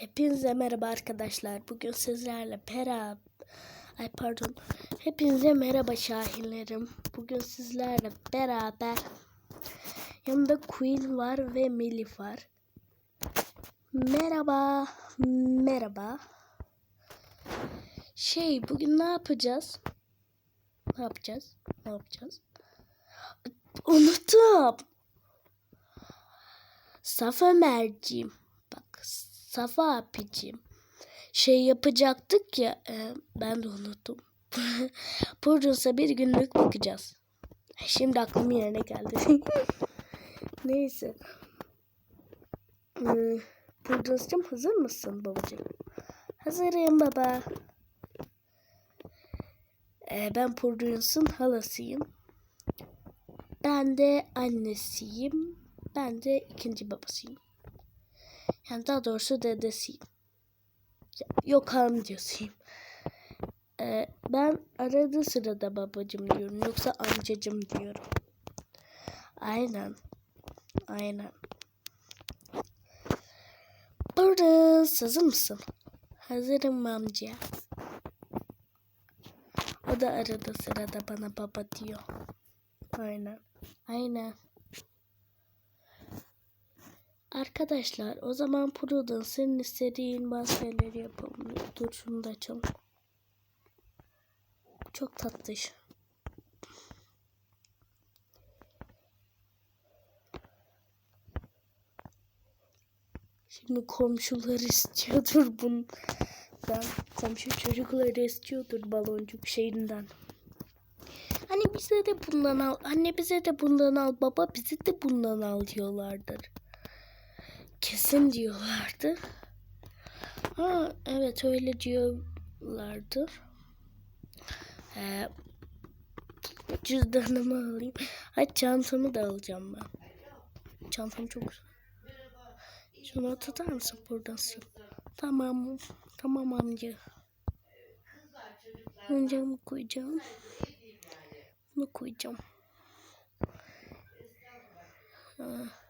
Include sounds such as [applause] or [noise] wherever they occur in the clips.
Hepinize merhaba arkadaşlar. Bugün sizlerle beraber Ay pardon. Hepinize merhaba şahinlerim. Bugün sizlerle beraber yanımda Queen var ve Melih var. Merhaba. Merhaba. Şey bugün ne yapacağız? Ne yapacağız? Ne yapacağız? Unuttum. Safa merciğim. Safa abicim. Şey yapacaktık ya e, ben de unuttum. [laughs] Purdunsa bir günlük bakacağız. Şimdi aklım yerine geldi. [laughs] Neyse. Ee, Purdun'cum hazır mısın babacığım? Hazırım baba. Ee, ben Purdun'sun halasıyım. Ben de annesiyim. Ben de ikinci babasıyım. Yani daha doğrusu dedesiyim. Yok amcasıyım. Ee, ben arada sırada babacım diyorum. Yoksa amcacım diyorum. Aynen. Aynen. Burada hazır mısın? Hazırım amca. O da arada sırada bana baba diyor. Aynen. Aynen. Arkadaşlar o zaman Prudence senin istediğin bazı şeyleri yapalım. Dur şunu da açalım. Çok tatlış. Şimdi komşular istiyordur bundan. Komşu çocuklar istiyordur baloncuk şeyinden. Hani bize de bundan al. Anne bize de bundan al. Baba bize de bundan al diyorlardır kesin diyorlardı. Ha evet öyle diyorlardı. Ee, cüzdanımı alayım. Hadi çantamı da alacağım ben. Çantam çok güzel. Şunu tutar mısın buradan. Tamam. Tamam amca. Bunu koyacağım. Bunu koyacağım. Ha.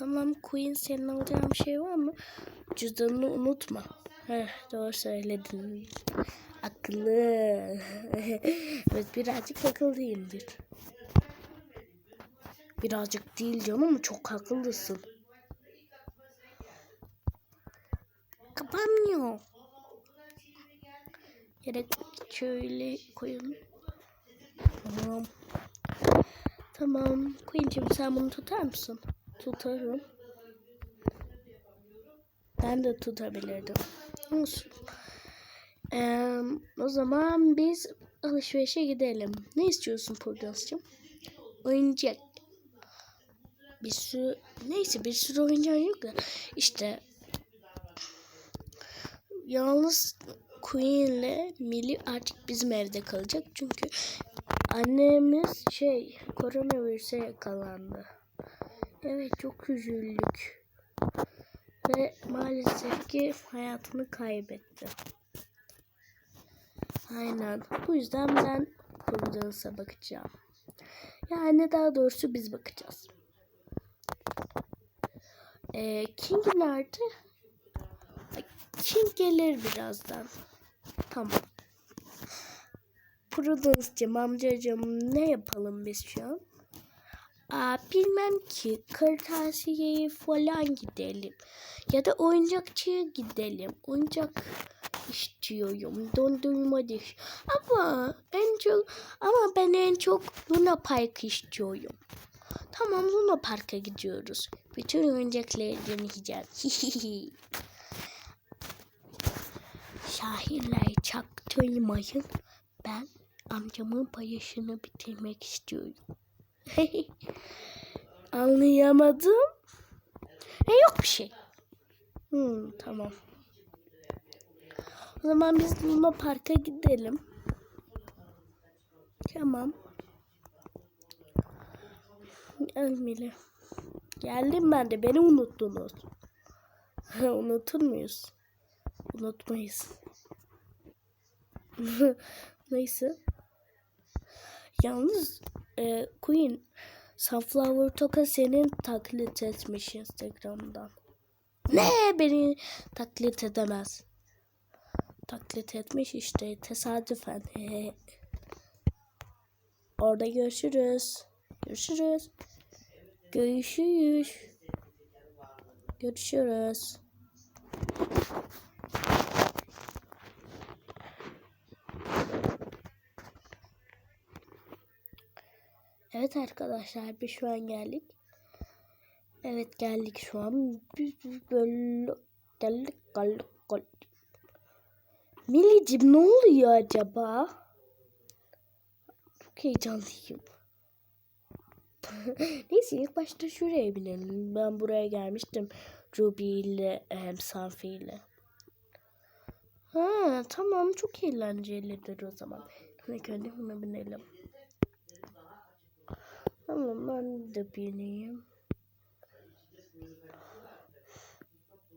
Tamam Queen senin alacağın bir şey var mı? Cüzdanını unutma. Heh, doğru söyledin. Akıllı. [laughs] evet birazcık akıllıyımdır. Birazcık değil canım çok akıllısın. Kapanmıyor. Gerek şöyle koyalım. Tamam. Tamam. Queen'cim sen bunu tutar mısın? Tutarım. Ben de tutabilirdim. Olsun. Ee, o zaman biz alışverişe gidelim. Ne istiyorsun Purdans'cığım? Oyuncak. Bir sürü neyse bir sürü oyuncak yok da işte yalnız Queen'le Millie artık bizim evde kalacak çünkü annemiz şey koronavirüse yakalandı. Evet çok üzüldük. Ve maalesef ki hayatını kaybetti. Aynen. Bu yüzden ben Providence'a bakacağım. Yani daha doğrusu biz bakacağız. Ee, King nerede? King gelir birazdan. Tamam. Prudence'cim amcacım ne yapalım biz şu an? Aa, bilmem ki kırtasiyeye falan gidelim. Ya da oyuncakçıya gidelim. Oyuncak istiyorum. Dondurma diş. Ama en çok ama ben en çok Luna Park istiyorum. Tamam Luna Park'a gidiyoruz. Bütün oyuncakları deneyeceğiz. Şahinler çaktırmayın. Ben amcamın paylaşını bitirmek istiyorum. [laughs] Anlayamadım. E yok bir şey. Hmm, tamam. O zaman biz Luna Park'a gidelim. Tamam. Gelmeli. Geldim ben de. Beni unuttunuz. [laughs] Unutur muyuz? Unutmayız. [laughs] Neyse. Yalnız e, Queen Sunflower Toka senin taklit etmiş Instagram'dan. Ne beni taklit edemez. Taklit etmiş işte tesadüfen. [laughs] Orada görüşürüz. Görüşürüz. Görüşürüz. Görüşürüz. Evet arkadaşlar biz şu an geldik. Evet geldik şu an. Biz biz böyle geldik geldik geldik. Milicim ne oluyor acaba? Çok heyecanlıyım. [laughs] Neyse ilk başta şuraya binelim. Ben buraya gelmiştim. Ruby ile hem Safi ile. Ha tamam çok eğlencelidir o zaman. Hadi önce buna binelim. Tamam ben de bineyim.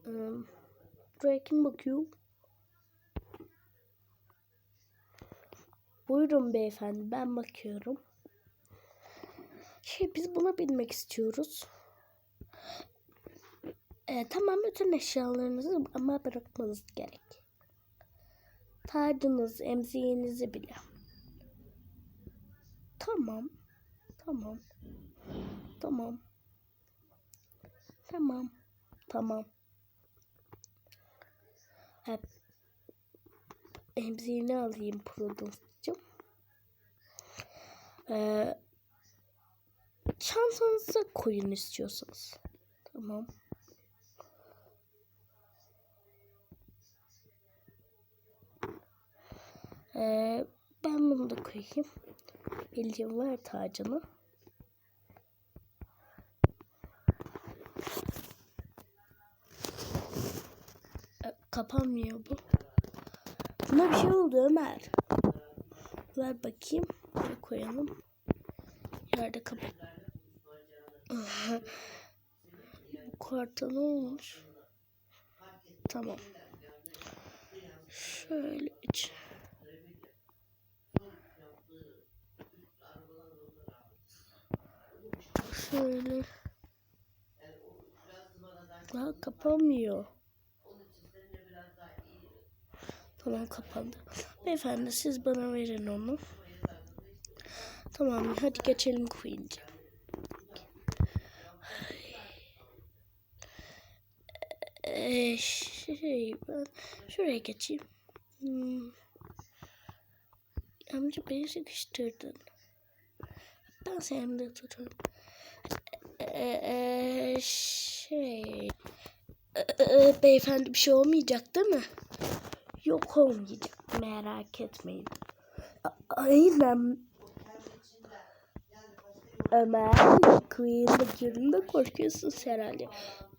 Um, buraya kim bakıyor? Buyurun beyefendi ben bakıyorum. Şey biz buna binmek istiyoruz. Ee, tamam bütün eşyalarınızı ama bırakmanız gerek. Tacınız, emziğinizi bile. Tamam. Tamam. Tamam. Tamam. Tamam. Hep emziğini alayım Prudence'cığım. Ee, çantanıza koyun istiyorsanız. Tamam. Ee, ben bunu da koyayım. Bildiğim var tacını. E, Kapanmıyor bu. Buna bir şey oldu Ömer. Ver bakayım. Buraya koyalım. Yerde kap. [laughs] bu karta ne olmuş? Tamam. Şöyle iç. Şöyle. Daha kapanmıyor. Tamam kapandı. Beyefendi siz bana verin onu. Tamam hadi geçelim Queen'ciğim. Ee, şey ben şuraya geçeyim. Hmm. Amca beni sıkıştırdın. Ben seni de tutarım. Ee, şey ee, beyefendi bir şey olmayacak değil mi? Yok olmayacak merak etmeyin. A- Aynen. Ömer, Queen bakıyorum da korkuyorsun herhalde.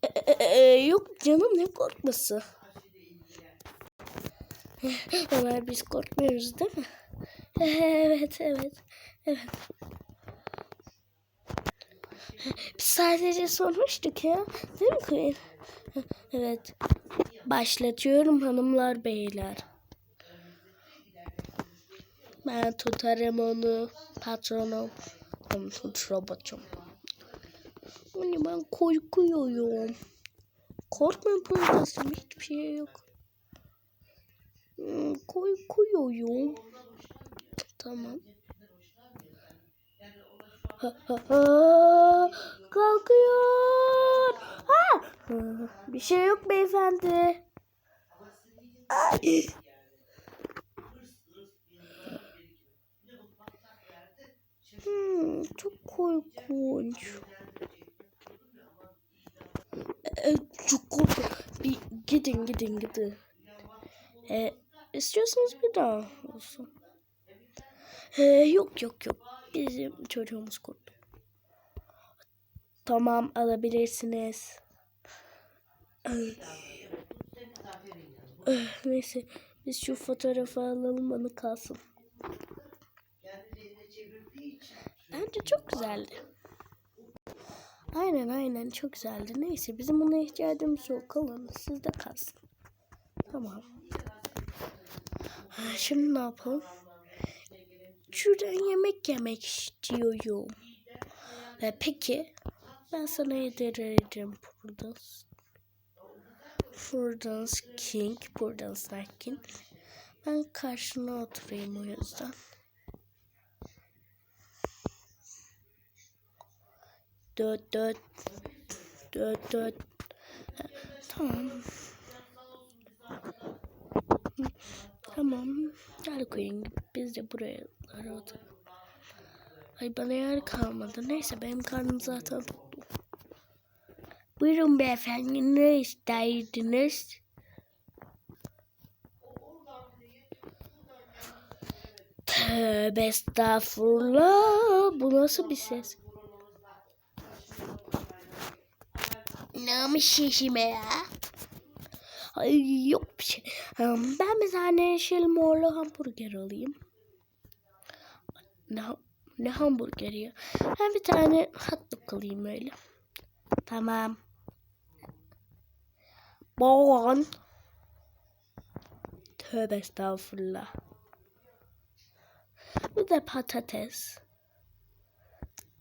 Ee, e, e, yok canım ne korkması? Ömer biz korkmuyoruz değil mi? Evet evet. Evet. Biz sadece sormuştuk ya. Değil mi Queen? Evet. Başlatıyorum hanımlar beyler. Ben tutarım onu patronum. Ben tut robotum. Hani ben korkuyorum. Korkmayın pırlasım hiçbir şey yok. Hmm, Korkuyorum. Tamam. Kalkıyor. Ha, Bir şey yok beyefendi. Ay. Hmm, çok korkunç. Ee, çok korkunç. Bir gidin gidin gidin. Ee, istiyorsanız bir daha olsun. Ee, yok yok yok. Bizim çocuğumuz korktu. Tamam alabilirsiniz. Eh, Neyse biz şu fotoğrafı alalım bana kalsın. Bence çok güzeldi. Aynen aynen çok güzeldi. Neyse bizim buna ihtiyacımız yok. Kalın sizde kalsın. Tamam. Şimdi ne yapalım? Şuradan yemek yemek istiyorum. E, peki ben sana yediririm burada. Buradan King, buradan Sakin. Ben karşına oturayım o yüzden. Dört dört. Dört dört. Tamam. Tamam. Gel koyun. Biz de buraya aradık. Ay bana yer kalmadı. Neyse benim karnım zaten toktu. Buyurun beyefendi ne isterdiniz? Tövbe estağfurullah. Bu nasıl bir ses? Namış şişime ya. Ay yok bir şey. Ben bir tane yeşil morlu hamburger alayım. Ne, ne hamburgeri ya? Ben bir tane hot dog alayım öyle. Tamam. Bon. Tövbe estağfurullah. Bir de patates.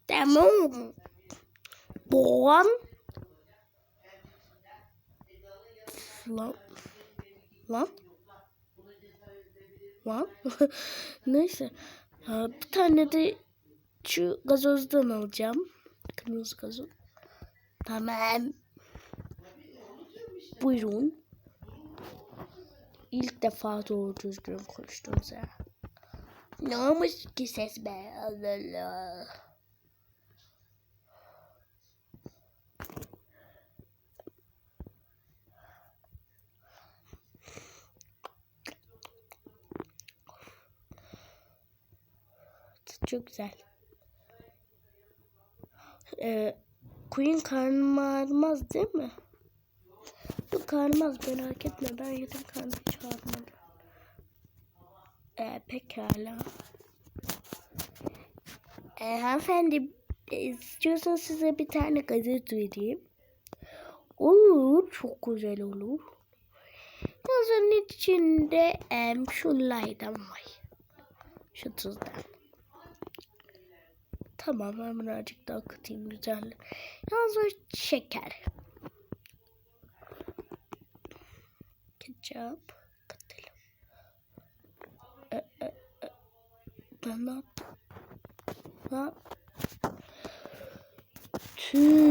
Tamam. Bon. Lan. Lan. Lan. [laughs] Neyse. Ha, bir tane de şu gazozdan alacağım. Kırmızı gazoz. Tamam. Buyurun. İlk defa doğru düzgün konuştunuz ya. Ne olmuş ki ses be? Allah Allah. Çok güzel. Ee, Queen karnım ağrımaz değil mi? Yok ağrımaz merak etme ben yedim karnım hiç ağrımadı. Ee, pekala. Ee, hanımefendi e, istiyorsan size bir tane gazete vereyim. Olur çok güzel olur. Yazının içinde em, şunlardan var. Şu tuzdan. Tamam ben birazcık daha katayım güzel. Yalnız o şeker. Ketçap katalım. E, e, e. Ben ne yaptım? Ne yap- Tüh.